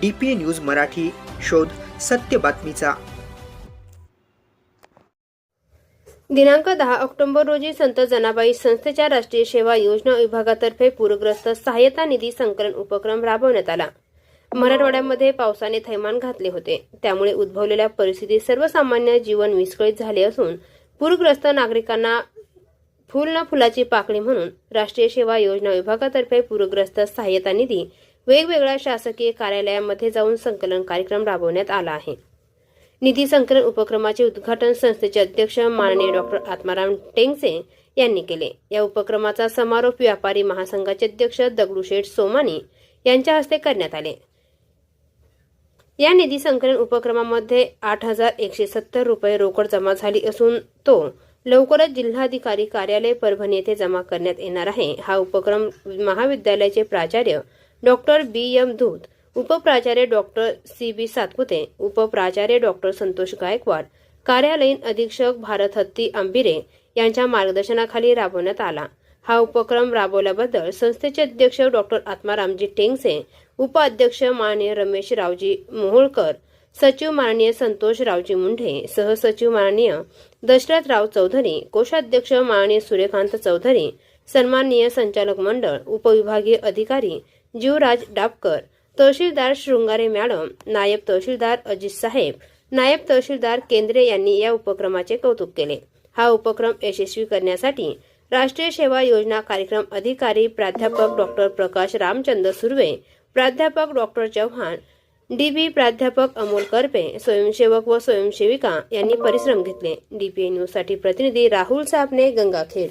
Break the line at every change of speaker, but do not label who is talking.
D P news Marathi शोध सत्य बातमीचा.
दिनांक दहा ऑक्टोबर रोजी संत जनाबाई संस्थेच्या राष्ट्रीय सेवा योजना विभागातर्फे पूरग्रस्त सहाय्यता निधी संकलन उपक्रम राबवण्यात आला. मराठवाड्यामध्ये पावसाने थैमान घातले होते. त्यामुळे उद्भवलेल्या परिस्थितीत सर्वसामान्य जीवन विस्कळीत झाले असून पूरग्रस्त नागरिकांना फुल न फुलाची पाकळी म्हणून राष्ट्रीय सेवा योजना विभागातर्फे पूरग्रस्त सहाय्यता निधी वेगवेगळ्या शासकीय कार्यालयांमध्ये जाऊन संकलन कार्यक्रम राबवण्यात आला आहे. निधी संकलन उपक्रमाचे उद्घाटन संस्थेचे अध्यक्ष माननीय डॉक्टर आत्माराम टेंगसे यांनी केले. या उपक्रमाचा समारोप व्यापारी महासंघाचे अध्यक्ष दगडूशेठ सोमानी यांच्या हस्ते करण्यात आले. या निधी संकलन उपक्रमामध्ये आठ हजार एकशे सत्तर रुपये रोकड जमा झाली असून तो लवकरच जिल्हाधिकारी कार्यालय परभणी येथे जमा करण्यात येणार आहे. हा उपक्रम महाविद्यालयाचे प्राचार्य डॉक्टर बी एम धूत उपप्राचार्य डॉक्टर सी बी सातपुते उपप्राचार्य डॉक्टर संतोष गायकवाड कार्यालयीन अधीक्षक भारत हत्ती आंबिरे यांच्या मार्गदर्शनाखाली राबवण्यात आला. हा उपक्रम राबवल्याबद्दल संस्थेचे अध्यक्ष डॉक्टर आत्मारामजी टेंगसे उपाध्यक्ष माननीय रमेश रावजी मोहोळकर सचिव माननीय संतोष रावजी मुंढे सहसचिव माननीय दशरथराव चौधरी कोषाध्यक्ष माननीय सूर्यकांत चौधरी सन्माननीय संचालक मंडळ उपविभागीय अधिकारी जीवराज डापकर तहसीलदार शृंगारे मॅडम नायब तहसीलदार अजित साहेब नायब तहसीलदार केंद्रे यांनी या उपक्रमाचे कौतुक केले. हा उपक्रम यशस्वी करण्यासाठी राष्ट्रीय सेवा योजना कार्यक्रम अधिकारी प्राध्यापक डॉक्टर प्रकाश रामचंद्र सुर्वे प्राध्यापक डॉक्टर चव्हाण डीबी प्राध्यापक अमोल करपे स्वयंसेवक व स्वयंसेविका यांनी परिश्रम घेतले. डीपीए न्यूजसाठी प्रतिनिधी राहुल सापणे गंगाखेड.